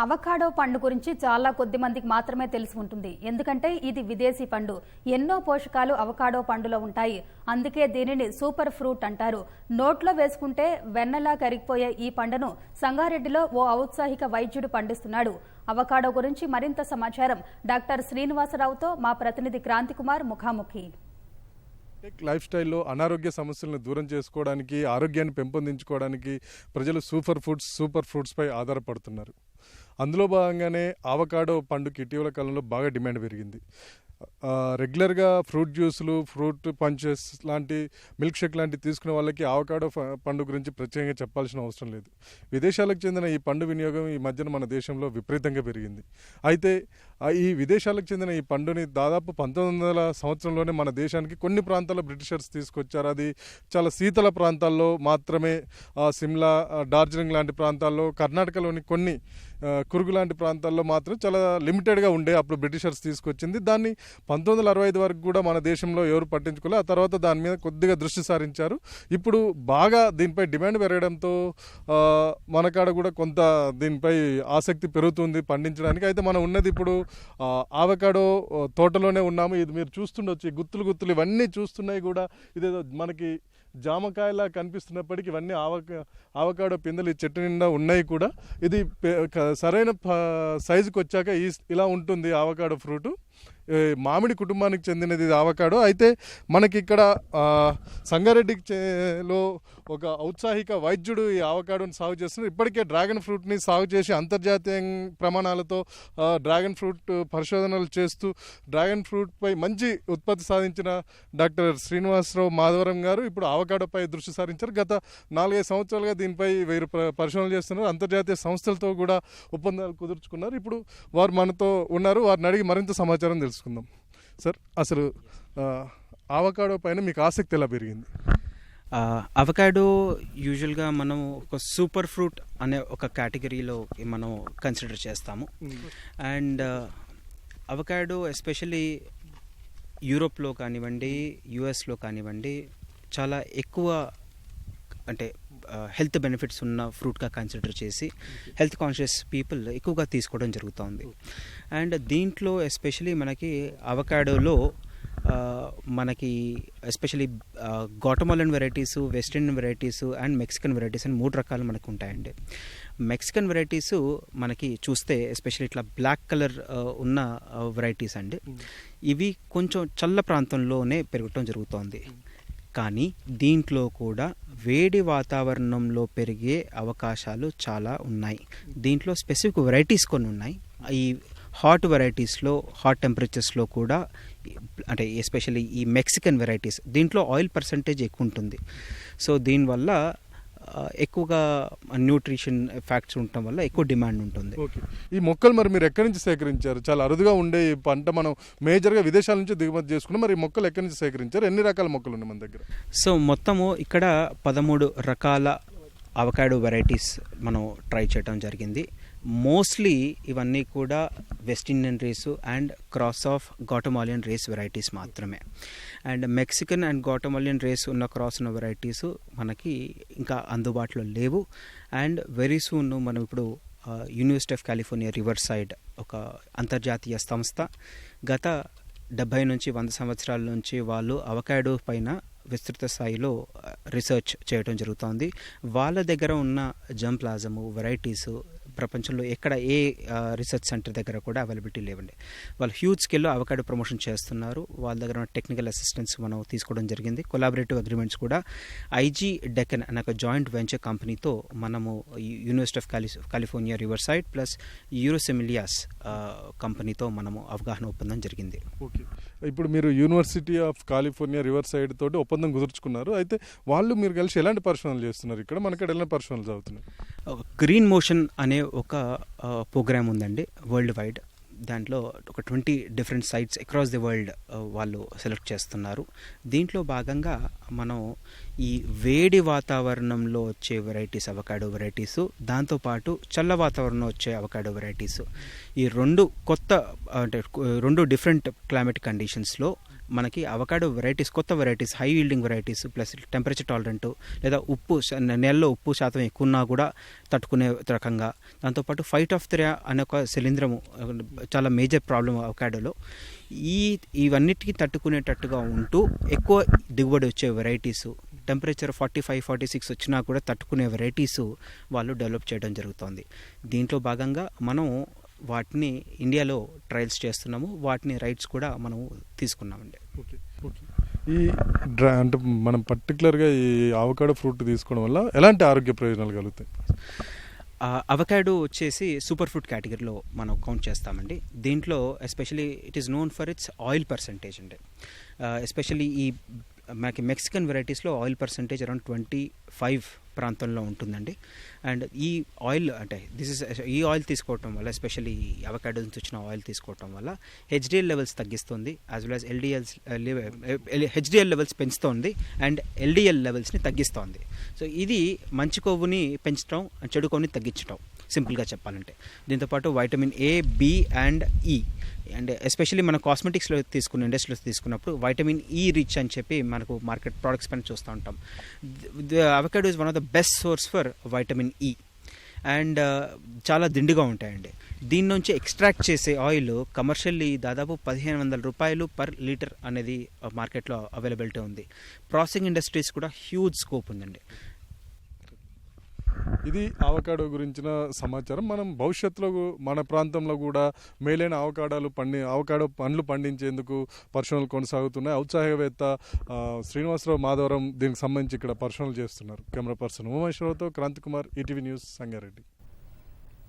Avocado పండు గురించి చాలా కొద్ది మందికి మాత్రమే తెలిసి ఉంటుంది. ఎందుకంటే ఇది విదేశీ పండు. ఎన్నో పోషకాలు అవకాడో పండులో ఉంటాయి. అందుకే దీనిని సూపర్ ఫ్రూట్ అంటారు. నోట్లో వేసుకుంటే వెన్నలా కరిగిపోయే ఈ పండును సంగారెడ్డిలో ఓ ఔత్సాహిక వైద్యుడు పండిస్తున్నాడు. అవకాడో గురించి మరింత సమాచారం డాక్టర్ శ్రీనివాసరావుతో మా ప్రతినిధి క్రాంతికుమార్ ముఖాముఖి. టెక్ లైఫ్ స్టైల్లో అనారోగ్య సమస్యలను దూరం చేసుకోవడానికి ఆరోగ్యాన్ని పెంపొందించుకోవడానికి ప్రజలు సూపర్ ఫుడ్స్ సూపర్ ఫ్రూట్స్పై ఆధారపడుతున్నారు. అందులో భాగంగానే ఆవకాడో పండుకి ఇటీవల కాలంలో బాగా డిమాండ్ పెరిగింది. రెగ్యులర్గా ఫ్రూట్ జ్యూసులు ఫ్రూట్ పంచెస్ లాంటి మిల్క్ షేక్ లాంటివి తీసుకునే వాళ్ళకి ఆవకాడో పండు గురించి ప్రత్యేకంగా చెప్పాల్సిన అవసరం లేదు. విదేశాలకు చెందిన ఈ పండు వినియోగం ఈ మధ్యన మన దేశంలో విపరీతంగా పెరిగింది. అయితే ఈ విదేశాలకు చెందిన ఈ పండుని దాదాపు పంతొమ్మిది వందల సంవత్సరంలోనే మన దేశానికి కొన్ని ప్రాంతాల్లో బ్రిటిషర్స్ తీసుకొచ్చారు. అది చాలా శీతల ప్రాంతాల్లో మాత్రమే సిమ్లా డార్జిలింగ్ లాంటి ప్రాంతాల్లో కర్ణాటకలోని కొన్ని కురుగు లాంటి ప్రాంతాల్లో మాత్రం చాలా లిమిటెడ్గా ఉండే అప్పుడు బ్రిటిషర్స్ తీసుకొచ్చింది. దాన్ని పంతొమ్మిది వందల అరవై ఐదు వరకు కూడా మన దేశంలో ఎవరు పట్టించుకోలేదు ఆ తర్వాత దాని మీద కొద్దిగా దృష్టి సారించారు. ఇప్పుడు బాగా దీనిపై డిమాండ్ పెరగడంతో మనకాడ కూడా కొంత దీనిపై ఆసక్తి పెరుగుతుంది పండించడానికి. అయితే మనం ఉన్నది ఇప్పుడు ఆవకాడో తోటలోనే ఉన్నాము. ఇది మీరు చూస్తుండొచ్చు. గుత్తులు గుత్తులు ఇవన్నీ చూస్తున్నాయి కూడా. ఇదేదో మనకి జామకాయలా కనిపిస్తున్నప్పటికీ ఇవన్నీ ఆవక ఆవకాడో పిందెలు ఈ చెట్టు నిండా ఉన్నాయి కూడా. ఇది సరైన ప- సైజుకి వచ్చాక ఈ ఇలా ఉంటుంది ఆవకాడో ఫ్రూటు. మామిడి కుటుంబానికి చెందినది ఇది ఆవకాడో. అయితే మనకి ఇక్కడ ఆ, సంగారెడ్డికి ఒక ఔత్సాహిక వైద్యుడు ఈ ఆవకాడోని సాగు చేస్తున్నారు. ఇప్పటికే డ్రాగన్ ఫ్రూట్ని సాగు చేసి అంతర్జాతీయ ప్రమాణాలతో డ్రాగన్ ఫ్రూట్ పరిశోధనలు చేస్తూ డ్రాగన్ ఫ్రూట్పై మంచి ఉత్పత్తి సాధించిన డాక్టర్ శ్రీనివాసరావు మాధవరం గారు ఇప్పుడు ఆవకాడోపై దృష్టి సారించారు. గత నాలుగైదు సంవత్సరాలుగా దీనిపై వీరు పరిశోధనలు చేస్తున్నారు. అంతర్జాతీయ సంస్థలతో కూడా ఒప్పందాలు కుదుర్చుకున్నారు. ఇప్పుడు వారు మనతో ఉన్నారు. వారిని అడిగి మరింత సమాచారం తెలుసుకుందాం. సార్ అసలు ఆ, ఆవకాడో పైన మీకు ఆసక్తి ఎలా పెరిగింది? అవకాడో యూజువల్గా మనం ఒక సూపర్ ఫ్రూట్ అనే ఒక కేటగిరీలో మనం కన్సిడర్ చేస్తాము. అండ్ అవకాడో ఎస్పెషలీ యూరోప్లో కానివ్వండి యుఎస్లో కానివ్వండి చాలా ఎక్కువ అంటే హెల్త్ బెనిఫిట్స్ ఉన్న ఫ్రూట్గా కన్సిడర్ చేసి హెల్త్ కాన్షియస్ పీపుల్ ఎక్కువగా తీసుకోవడం జరుగుతుంది. అండ్ దీంట్లో ఎస్పెషలీ మనకి అవకాడోలో మనకి especially Guatemalan varieties West Indian varieties and Mexican varieties అని మూడు రకాలు మనకు ఉంటాయండి. మెక్సికన్ వెరైటీస్ మనకి చూస్తే ఎస్పెషల్లీ ఇట్లా బ్లాక్ కలర్ ఉన్న వెరైటీస్ అండి. ఇవి కొంచెం చల్ల ప్రాంతంలోనే పెరగటం జరుగుతోంది. కానీ దీంట్లో కూడా వేడి వాతావరణంలో పెరిగే అవకాశాలు చాలా ఉన్నాయి. దీంట్లో స్పెసిఫిక్ వెరైటీస్ కొన్ని ఉన్నాయి. ఈ హాట్ వెరైటీస్లో హాట్ టెంపరేచర్స్లో కూడా అంటే ఎస్పెషల్లీ ఈ మెక్సికన్ వెరైటీస్ దీంట్లో ఆయిల్ పర్సంటేజ్ ఎక్కువ ఉంటుంది. సో దీనివల్ల ఎక్కువగా న్యూట్రిషన్ ఫ్యాక్ట్స్ ఉండటం వల్ల ఎక్కువ డిమాండ్ ఉంటుంది. ఓకే. ఈ మొక్కలు మరి మీరు ఎక్కడి నుంచి సేకరించారు? చాలా అరుదుగా ఉండే ఈ పంట మనం మేజర్గా విదేశాల నుంచి దిగుమతి చేసుకున్నాం మరి ఈ మొక్కలు ఎక్కడి నుంచి సేకరించారు? ఎన్ని రకాల మొక్కలు ఉన్నాయి మన దగ్గర? సో మొత్తము ఇక్కడ పదమూడు రకాల అవకాడో వెరైటీస్ మనం ట్రై చేయడం జరిగింది. మోస్ట్లీ ఇవన్నీ కూడా West Indian race and cross of Guatemalan race varieties మాత్రమే. And Mexican and Guatemalan race ఉన్న క్రాస్ ఉన్న వెరైటీస్ మనకి ఇంకా అందుబాటులో లేవు. అండ్ వెరీ సూన్ మనం ఇప్పుడు university of California Riverside ఒక అంతర్జాతీయ సంస్థ. గత డెబ్బై నుంచి వంద సంవత్సరాల నుంచి వాళ్ళు అవకాడో పైన విస్తృత స్థాయిలో రీసెర్చ్ చేయడం జరుగుతోంది. వాళ్ళ దగ్గర ఉన్న జంప్లాజము వెరైటీసు ప్రపంచంలో ఎక్కడ ఏ రీసెర్చ్ సెంటర్ దగ్గర కూడా అవైలబిలిటీ లేవండి. వాళ్ళు హ్యూజ్ స్కేల్లో అవకాడో ప్రమోషన్ చేస్తున్నారు. వాళ్ళ దగ్గర ఉన్న టెక్నికల్ అసిస్టెన్స్ మనం తీసుకోవడం జరిగింది. కొలాబరేటివ్ అగ్రిమెంట్స్ కూడా ఐజీ డెక్కన్ అనే ఒక జాయింట్ వెంచర్ కంపెనీతో మనము university of Cali California Riverside plus యూరోసెమిలియాస్ కంపెనీతో మనము అవగాహన ఒప్పందం జరిగింది. ఓకే ఇప్పుడు మీరు university of California Riverside తోటి ఒప్పందం కుదుర్చుకున్నారు. అయితే వాళ్ళు మీరు కలిసి ఎలాంటి పరిశోధనలు చేస్తున్నారు? ఇక్కడ మనకి ఎలాంటి పరిశోధనలు చదువుతున్నారు Uh, గ్రీన్ మోషన్ అనే ఒక uh, ప్రోగ్రామ్ ఉందండి వరల్డ్ వైడ్ దాంట్లో ఒక twenty different sites across the world వాళ్ళు సెలెక్ట్ చేస్తున్నారు. దీంట్లో భాగంగా మనం ఈ వేడి వాతావరణంలో వచ్చే వెరైటీస్ అవకాడో వెరైటీస్ దాంతోపాటు చల్ల వాతావరణంలో వచ్చే అవకాడో వెరైటీస్ ఈ రెండు కొత్త అంటే రెండు డిఫరెంట్ క్లైమేట్ కండిషన్స్లో మనకి అవకాడో వెరైటీస్ కొత్త varieties high yielding varieties plus temperature tolerant లేదా ఉప్పు నెలలో ఉప్పు శాతం ఎక్కువ ఉన్నా కూడా తట్టుకునే రకంగా. దాంతోపాటు ఫైట్ ఆఫ్ త్రియా అనే ఒక శిలీంధ్రము చాలా మేజర్ ప్రాబ్లం అవకాడోలో ఈ ఇవన్నిటికీ తట్టుకునేటట్టుగా ఉంటూ ఎక్కువ దిగుబడి వచ్చే varieties temperature forty five forty six వచ్చినా కూడా తట్టుకునే వెరైటీస్ వాళ్ళు డెవలప్ చేయడం జరుగుతుంది. దీంట్లో భాగంగా మనం వాటిని ఇండియాలో ట్రయల్స్ చేస్తున్నాము. వాటిని రైట్స్ కూడా మనం తీసుకున్నామండి. Okay okay. ఈ డ్రా అంటే మనం పర్టికులర్గా ఈ ఆవకాడో ఫ్రూట్ తీసుకోవడం వల్ల ఎలాంటి ఆరోగ్య ప్రయోజనాలు కలుగుతాయి? అవకాడో వచ్చేసి సూపర్ ఫుడ్ కేటగిరీలో మనం కౌంట్ చేస్తామండి. దీంట్లో especially it is known for its oil percentage అండి. ఎస్పెషలీ ఈ మనకి Mexican వెరైటీస్లో oil percentage around twenty five ప్రాంతంలో ఉంటుందండి. అండ్ ఈ ఆయిల్ అంటే దిస్ ఇస్ ఈ ఆయిల్ తీసుకోవటం వల్ల ఎస్పెషల్లీ అవకాడో నుంచి వచ్చిన ఆయిల్ తీసుకోవటం వల్ల హెచ్డిఎల్ లెవెల్స్ తగ్గిస్తుంది as well as LDLs HDL levels పెంచుతోంది and LDL లెవెల్స్ని తగ్గిస్తోంది. సో ఇది మంచి కొవ్వుని పెంచడం చెడు కొవ్వుని తగ్గించడం సింపుల్గా చెప్పాలంటే. దీంతోపాటు vitamin A B and E and especially మన కాస్మెటిక్స్లో తీసుకున్న ఇండస్ట్రీలో తీసుకున్నప్పుడు వైటమిన్ e ఈ రిచ్ అని చెప్పి మనకు మార్కెట్ ప్రోడక్ట్స్ పైన చూస్తూ ఉంటాం. Avocado is one of the best source for vitamin E and చాలా దిండుగా ఉంటాయండి. దీని నుంచి ఎక్స్ట్రాక్ట్ చేసే ఆయిల్ కమర్షియల్లీ దాదాపు పదిహేను వందల రూపాయలు పర్ లీటర్ అనేది uh, మార్కెట్లో అవైలబిలిటీ ఉంది. ప్రాసెసింగ్ ఇండస్ట్రీస్ కూడా హ్యూజ్ స్కోప్ ఉందండి. ఇది ఆవకాడో గురించిన సమాచారం. మనం భవిష్యత్తులో మన ప్రాంతంలో కూడా మేలైన అవకాడాలు పండి అవకాడో పండ్లు పండించేందుకు పరిశ్రమలు కొనసాగుతున్నాయి. ఔత్సాహికవేత్త శ్రీనివాసరావు మాధవరం దీనికి సంబంధించి ఇక్కడ పరిశ్రమలు చేస్తున్నారు. కెమెరా పర్సన్ ఉమేశ్వరరావుతో క్రాంతి కుమార్ ఈటీవీ న్యూస్ సంగారెడ్డి.